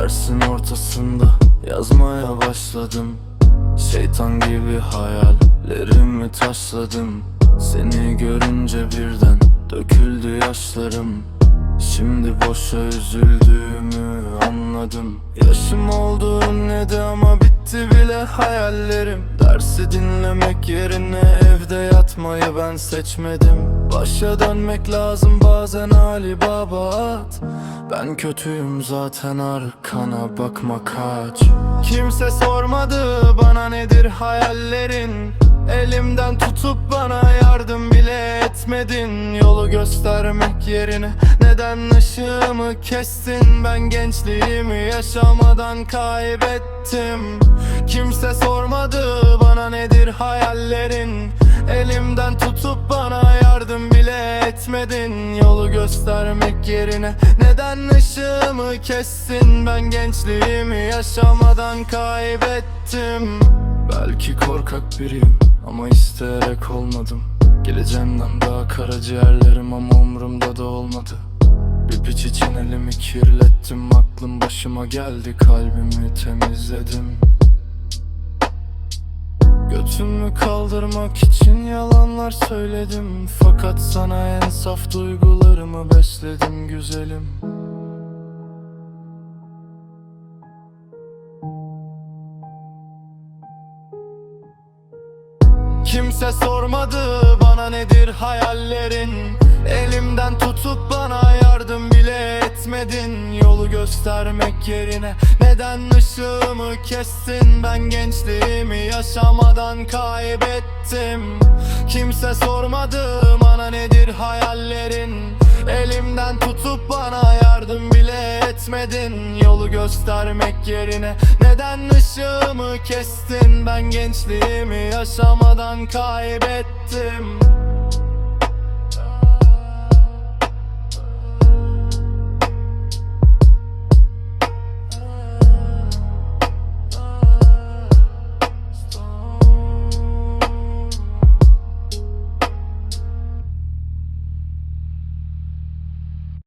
Dersin ortasında yazmaya başladım. Şeytan gibi hayallerimi taşladım. Seni görünce birden döküldü yaşlarım. Şimdi boşa üzüldüğümü anladım. Yaşım olduğu neydi ama bitti bile hayallerim Dersi dinlemek yerine evde yatmayı ben seçmedim. Başa dönmek lazım bazen Ali Baba at. Ben kötüyüm zaten arkana bakma kaç Kimse sormadı bana nedir hayallerin Elimden tutup bana yardım bile etmedin. Yolu göstermek yerine neden ışığımı kestin? Ben gençliğimi yaşamadan kaybettim. Kimse sormadı bana nedir hayallerin. Elimden tutup bana yardım bile etmedin. Yolu göstermek yerine neden ışığımı kestin? Ben gençliğimi yaşamadan kaybettim. Belki korkak biriyim ama isteyerek olmadım. Geleceğimden daha karaciğerlerim ama umurumda da olmadı. Bir piç için elimi kirlettim Aklım başıma geldi kalbimi temizledim. Götümü kaldırmak için yalanlar söyledim. Fakat sana en saf duygularımı besledim güzelim Kimse sormadı bana nedir hayallerin? Elimden tutup bana yardım bile etmedin. Yolu göstermek yerine neden ışığımı kestin? Ben gençliğimi yaşamadan kaybettim. Kimse sormadı bana nedir hayallerin? Elimden yardım bile etmedin Yolu göstermek yerine. Neden ışığımı kestin? Ben gençliğimi yaşamadan kaybettim